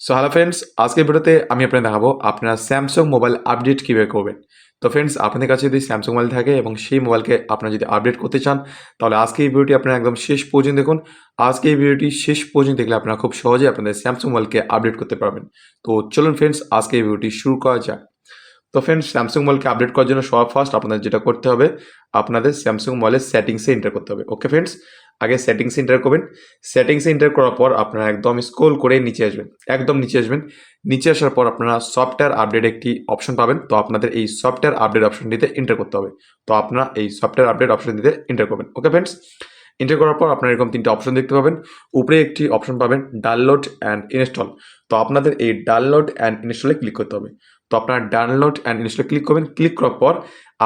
So hello friends আজকের ভিডিওতে আমি আপনাদের দেখাবো আপনারা স্যামসং মোবাইল আপডেট কীভাবে করবেন। তো ফ্রেন্ডস আপনাদের কাছে যদি স্যামসং মোবাইল থাকে এবং সেই মোবাইলকে আপনারা যদি আপডেট করতে চান, তাহলে আজকে এই ভিডিওটি আপনারা একদম শেষ পর্যন্ত দেখুন। আজকে এই ভিডিওটি শেষ পর্যন্ত দেখলে আপনারা খুব সহজে আপনাদের স্যামসং মোবাইলকে আপডেট করতে পারবেন। তো চলুন ফ্রেন্ডস আজকে এই ভিডিওটি শুরু করা যাক। তো ফ্রেন্ডস স্যামসাং মলকে আপডেট করার জন্য সবার ফার্স্ট আপনাদের যেটা করতে হবে, আপনাদের স্যামসাং মলের সেটিংসে এন্টার করতে হবে। ওকে ফ্রেন্ডস আগে সেটিংসে এন্টার করবেন। সেটিংসে এন্টার করার পর আপনারা একদম স্ক্রোল করে নিচে আসবেন। একদম নিচে আসবেন। নিচে আসার পর আপনারা সফটওয়্যার আপডেট একটি অপশন পাবেন। তো আপনাদের এই সফটওয়্যার আপডেট অপশনটিতে এন্টার করতে হবে। তো আপনারা এই সফটওয়্যার আপডেট অপশনটিতে এন্টার করবেন। ওকে ফ্রেন্ডস এন্টার করার পর আপনারা এরকম তিনটে অপশন দেখতে পাবেন। উপরে একটি অপশন পাবেন ডাউনলোড অ্যান্ড ইনস্টল তো আপনাদের এই ডাউনলোড অ্যান্ড ইনস্টলে ক্লিক করতে হবে। তো আপনারা ডাউনলোড অ্যান্ড ইনস্টলে ক্লিক করবেন। ক্লিক করার পর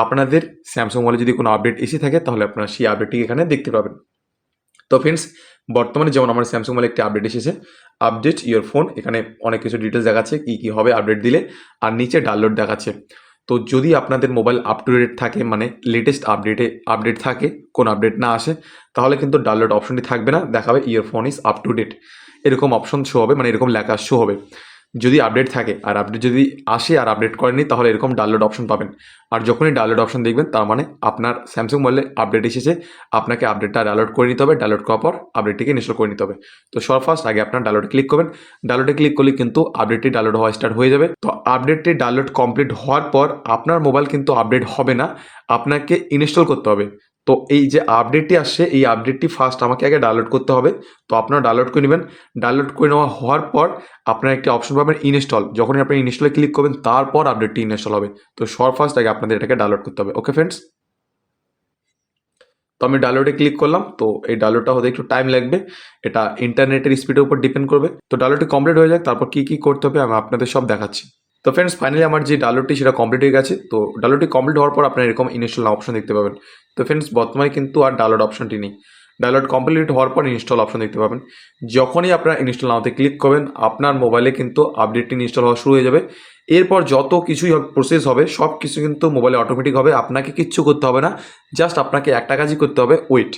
আপনাদের স্যামসাং মোবাইলে যদি কোনো আপডেট এসে থাকে, তাহলে আপনারা সেই আপডেটটি এখানে দেখতে পাবেন। তো ফ্রেন্ডস বর্তমানে যেমন আমার স্যামসাং মোবাইলে একটি আপডেট এসেছে আপডেট ইয়োর ফোন এখানে অনেক কিছু ডিটেলস দেখাচ্ছে, কী কী হবে আপডেট দিলে, আর নিচে ডাউনলোড দেখাচ্ছে। তো যদি আপনাদের মোবাইল আপ টু ডেট থাকে মানে লেটেস্ট আপডেটে আপডেট থাকে, কোন আপডেট না আসে, তাহলে কিন্তু ডাউনলোড অপশনটি থাকবে না, দেখাবে your phone is up to date এরকম অপশন শো হবে মানে এরকম লেখা শো হবে। যদি আপডেট থাকে, আর আপডেট যদি আসে আর আপডেট করেনি তাহলে এরকম ডাউনলোড অপশন পাবেন। আর যখনই ডাউনলোড অপশন দেখবেন, তার মানে আপনার স্যামসাং মোবাইলে আপডেট এসেছে, আপনাকে আপডেটটা ডাউনলোড করে নিতে হবে ডাউনলোড করার পর আপডেটটিকে ইনস্টল করে নিতে হবে। তো সব ফার্স্ট আগে আপনার ডাউনলোডে ক্লিক করবেন। ডাউনলোডে ক্লিক করলে কিন্তু আপডেটটি ডাউনলোড হওয়া স্টার্ট হয়ে যাবে। তো আপডেটটি ডাউনলোড কমপ্লিট হওয়ার পর আপনার মোবাইল কিন্তু আপডেট হবে না। আপনাকে ইনস্টল করতে হবে। তো এই যে আপডেটটি আসছে, এই আপডেটটি ফার্স্ট আমাকে আগে ডাউনলোড করতে হবে। তো আপনারা ডাউনলোড করে নেবেন। ডাউনলোড করে নেওয়া হওয়ার পর আপনার একটি অপশন পাবেন ইনস্টল যখনই আপনি ইনস্টলে ক্লিক করবেন, তারপর আপডেটটি ইনস্টল হবে। তো সর ফার্স্ট আগে আপনাদের এটাকে ডাউনলোড করতে হবে। ওকে ফ্রেন্ডস তো আমি ডাউনলোডে ক্লিক করলাম। তো এই ডাউনলোডটা হতে একটু টাইম লাগবে। এটা ইন্টারনেটের স্পিডের উপর ডিপেন্ড করবে। তো ডাউনলোডটি কমপ্লিট হয়ে যাক। তারপর কী কী করতে হবে আমি আপনাদের সব দেখাচ্ছি। তো ফ্রেন্ডস ফাইনালি আমার যে ডাউনলোডটি সেটা কমপ্লিট হয়ে গেছে। তো ডাউনলোডটি কমপ্লিট হওয়ার পর আপনার এরকম ইনস্টল অপশন দেখতে পাবেন। তো ফ্রেন্ডস বর্তমানে কিন্তু আর ডাউনলোড অপশনটি নেই। ডাউনলোড কমপ্লিট হওয়ার পর ইনস্টল অপশন দেখতে পাবেন। যখনই আপনার ইনস্টল নাওতে ক্লিক করবেন, আপনার মোবাইলে কিন্তু আপডেটটি ইনস্টল হওয়া শুরু হয়ে যাবে। এরপর যত কিছুই প্রসেস হবে সব কিছু কিন্তু মোবাইলে অটোমেটিক হবে। আপনাকে কিচ্ছু করতে হবে না। জাস্ট আপনাকে একটা কাজই করতে হবে ওয়েট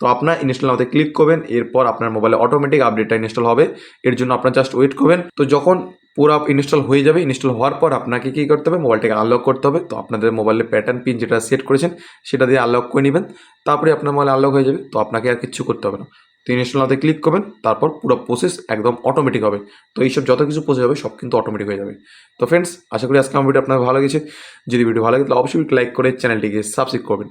তো আপনার ইনস্টল নাওতে ক্লিক করবেন, এরপর আপনার মোবাইলে অটোমেটিক আপডেটটা ইনস্টল হবে। এর জন্য আপনার জাস্ট ওয়েট করবেন। তো যখন পুরো ইনস্টল হয়ে যাবে ইনস্টল হওয়ার পর আপনাকে কী করতে হবে? মোবাইলটাকে আনলক করতে হবে। তো আপনাদের মোবাইলের প্যাটার্ন পিন যেটা সেট করেছেন, সেটা দিয়ে আনলক করে নেবেন। তারপরে আপনার মোবাইল আনলক হয়ে যাবে। তো আপনাকে আর কিচ্ছু করতে হবে না। তো ইনস্টল নাতে ক্লিক করবেন, তারপর পুরো প্রসেস একদম অটোমেটিক হবে। তো এইসব যত কিছু প্রসেস হবে, সব কিন্তু অটোমেটিক হয়ে যাবে। তো ফ্রেন্ডস আশা করি আজকে আমার ভিডিও আপনার ভালো লেগেছে। যদি ভিডিও ভালো লাগে, তাহলে অবশ্যই লাইক করে চ্যানেলটিকে সাবস্ক্রাইব করবেন।